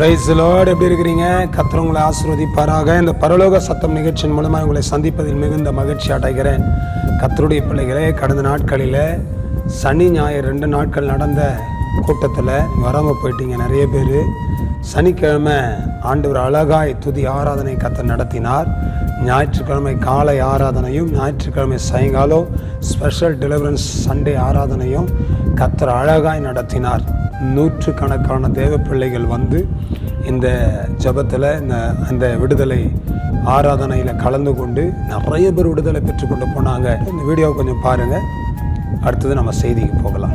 Price load எப்படி இருக்கிறீங்க? கர்த்தர் உங்களை ஆசீர்வதிப்பாராக. இந்த பரலோக சத்தம் நிகழ்ச்சியின் மூலமாக உங்களை சந்திப்பதில் மிகுந்த மகிழ்ச்சி அடைகிறேன். கத்தருடைய பிள்ளைகளே கடந்த நாட்களில் சனி ஞாயிறு ரெண்டு நாட்கள் நடந்த கூட்டத்தில் வராமல் போயிட்டீங்க நிறைய பேர். சனிக்கிழமை ஆண்டவர் அழகாய் துதி ஆராதனை கத்தர் நடத்தினார். ஞாயிற்றுக்கிழமை காலை ஆராதனையும் ஞாயிற்றுக்கிழமை சாயங்காலம் ஸ்பெஷல் டெலிவரன்ஸ் சண்டே ஆராதனையும் கத்தர் அழகாய் நடத்தினார். நூற்றுக்கணக்கான தேவ பிள்ளைகள் வந்து இந்த ஜெபத்தில் இந்த அந்த விடுதலை ஆராதனையில் கலந்து கொண்டு நிறைய பேர் விடுதலை பெற்றுக்கொண்டு போனாங்க. இந்த வீடியோவை கொஞ்சம் பாருங்கள் அடுத்தது நம்ம செய்திக்கு போகலாம்.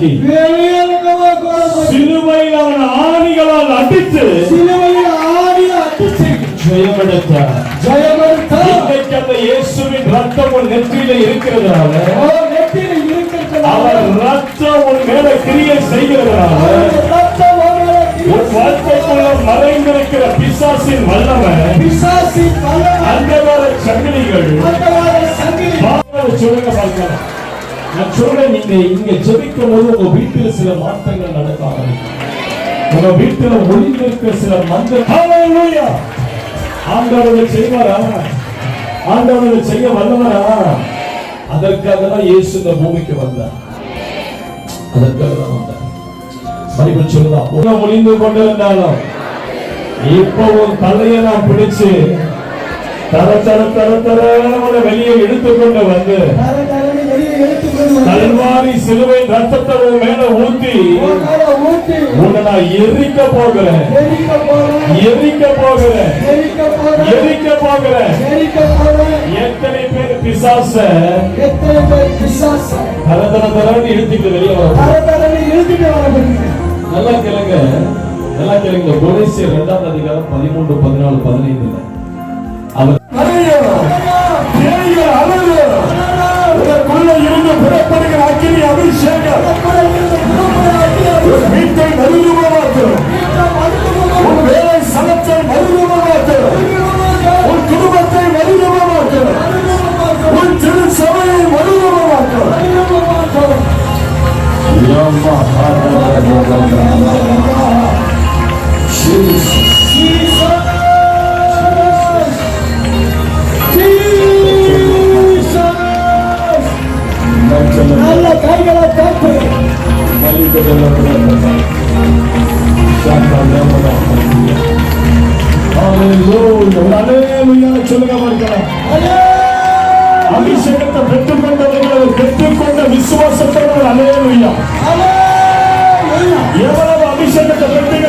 கோலமாக்கி சிலுவையில் அவன் ஆணிகளால் அடித்து ஜெயமெடுத்தார் இன்றைக்கு அந்த இயேசுவின் ரத்தம் உன் நெற்றியில இருக்கிறதுனால அவர் ரத்தம் உன் மேல கிரியை செய்கிறதுனால உன் வாழ்க்கைக்குள்ள மறைந்திருக்கிற பிசாசின் வல்லமை அந்தவர சங்கிலிகள் பாவனை சொல்லுங்க பார்க்கலாம் நான் சொல்றேன் நீங்க இங்க ஜெபிக்கும் போது உங்க வீட்டில் சில மாற்றங்கள் நடக்க ஆரம்பிக்கும் உங்க வீட்டுல ஒளிந்திருக்க சில மந்த ஆண்டவர்கள் செய்வாரா? ஆண்டவர்கள் செய்ய வல்லவரா? அதற்காக தான் இயேசு இந்த பூமிக்கு வந்தார். அதற்காக தான் வந்தார். பைபிள் சொல்லலாம் உலகம் ஒளிந்து கொண்டிருந்தாலும் இப்போ உன் தலையை நான் பிடிச்சு தர தர தர தர வெளியே எடுத்துக்கொண்டு வந்து கல்வாரி சிலுவை ரத்தத்தை உன் மேல ஊத்தி உன்னை நான் எரிக்க போகிறேன். எரிக்க போகிறேன். எரிக்க போகிறேன். எத்தனை பேர் பிசாச? எத்தனை பேர் பிசாச தர தர தரன்னு இழுத்துட்டு வெளியே வர நல்லா கேளுங்க. நல்லா கேளுங்க. குணேசியர் இரண்டாம் அதிகாரம் பதிமூன்று பதினாலு பதினைந்துல. அவர் அபிஷேகத்தை பெற்றுக்கொண்டவர்கள் பெற்றுக்கொண்ட விசுவாசத்தோடு அலையலுயா எவ்வளவு ఎవరో అభిషేక పెట్టిన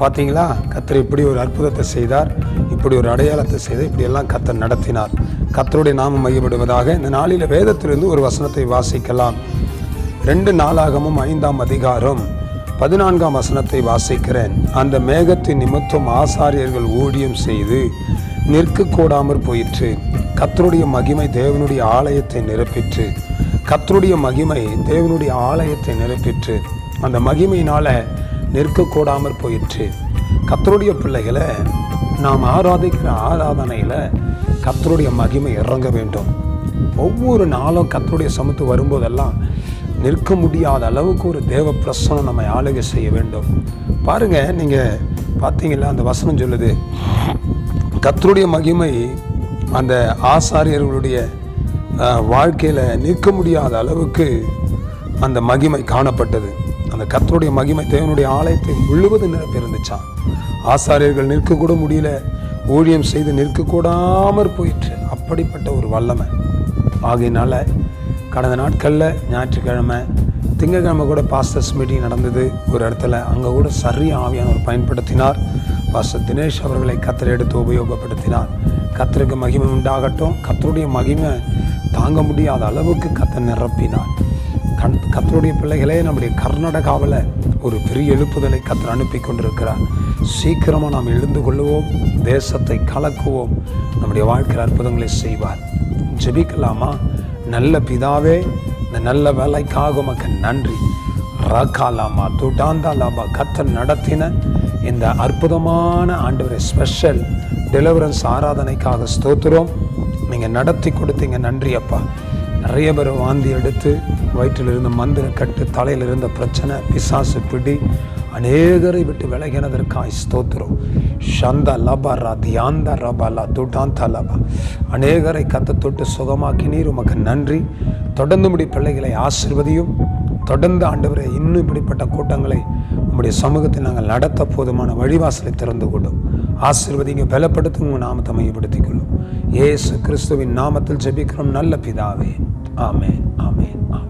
பார்த்தீங்களா கத்தர் இப்படி ஒரு அற்புதத்தை செய்தார். இப்படி ஒரு அடையாளத்தை செய்து இப்படியெல்லாம் கத்தர் நடத்தினார். கத்தருடைய நாம மையப்படுவதாக இந்த நாளில் வேதத்திலிருந்து ஒரு வசனத்தை வாசிக்கலாம். ரெண்டு நாளாகமும் ஐந்தாம் அதிகாரம் பதினான்காம் வசனத்தை வாசிக்கிறேன். அந்த மேகத்தின் நிமித்தம் ஆசாரியர்கள் ஊழியம் செய்து நிற்கக்கூடாமற் போயிற்று. கத்தருடைய மகிமை தேவனுடைய ஆலயத்தை நிரப்பிற்று. கத்தருடைய மகிமை தேவனுடைய ஆலயத்தை நிரப்பிற்று. அந்த மகிமையினால் நிற்கக்கூடாமற் போயிற்று. கத்தருடைய பிள்ளைகளை நாம் ஆராதிக்கிற ஆராதனையில் கத்தருடைய மகிமை இறங்க வேண்டும். ஒவ்வொரு நாளும் கத்தருடைய சமத்து வரும்போதெல்லாம் நிற்க முடியாத அளவுக்கு ஒரு தேவ பிரசனம் நம்மை ஆளுகை செய்ய வேண்டும். பாருங்கள் நீங்கள் பார்த்தீங்களா? அந்த வசனம் சொல்லுது கத்தருடைய மகிமை அந்த ஆசாரியர்களுடைய வாழ்க்கையில் நிற்க முடியாத அளவுக்கு அந்த மகிமை காணப்பட்டது. அந்த கத்தருடைய மகிமை தேவனுடைய ஆலயத்தை முழுவதும் நிரப்பி இருந்துச்சான் ஆசாரியர்கள் நிற்கக்கூட முடியல. ஊழியம் செய்து நிற்கக்கூடாமற் போயிற்று. அப்படிப்பட்ட ஒரு வல்லமை. ஆகையினால் கடந்த நாட்களில் ஞாயிற்றுக்கிழமை திங்கட்கிழமை கூட பாஸ்டர்ஸ் மீட்டிங் நடந்தது. ஒரு இடத்துல அங்கே கூட சரியா ஆவியானவர் பயன்படுத்தினார். பாஸ்டர் தினேஷ் அவர்களை கத்தரை எடுத்து உபயோகப்படுத்தினார். கத்தருக்கு மகிமை உண்டாகட்டும். கத்தருடைய மகிமை தாங்க முடியாத அளவுக்கு கத்தை நிரப்பினார். கண் கத்தருடைய பிள்ளைகளே நம்முடைய கர்நாடகாவில் ஒரு பெரிய எழுப்புதலை கத்தர் அனுப்பி கொண்டிருக்கிறார். சீக்கிரமாக நாம் எழுந்து கொள்ளுவோம் தேசத்தை கலக்குவோம். நம்முடைய வாழ்க்கையில் அற்புதங்களை செய்வார். ஜெபிக்கலாமா? நல்ல பிதாவே இந்த நல்ல வேலைக்காக உமக்கு நன்றி. ராக்காலாமா துடாந்தாலாமா கத்தர் நடத்தின இந்த அற்புதமான ஆண்டு ஸ்பெஷல் டெலிவரன்ஸ் ஆராதனைக்காக ஸ்தோத்துறோம் நீங்கள் நடத்தி கொடுத்தீங்க நன்றி அப்பா. நிறைய பேர் வாந்தி எடுத்து வயிற்றில் இருந்த மந்திர கட்டு தலையில் இருந்த பிரச்சனை பிசாசு பிடி அநேகரை விட்டு விலகினதற்காய் ஸ்தோத்திரம். ஷந்த லபா ரா தியாந்த ரபா துட்டாந்த லபா. அநேகரை கத்த தொட்டு சுகமாக்கினீர் உமக்கு நன்றி. தொடர்ந்து முடி பிள்ளைகளை ஆசிர்வதியும். தொடர்ந்து ஆண்டவரை இன்னும் இப்படிப்பட்ட கூட்டங்களை நம்முடைய சமூகத்தை நாங்கள் நடத்த போதுமான வழிவாசலை திறந்து கொள்ளும் ஆசிர்வதிங்க பலப்படுத்தும் உங்கள் நாமத்தை மையப்படுத்திக் கொள்ளும் ஏசு கிறிஸ்துவின் நாமத்தில் ஜெபிக்கிறோம். நல்ல பிதாவே. ஆமே ஆமே ஆமே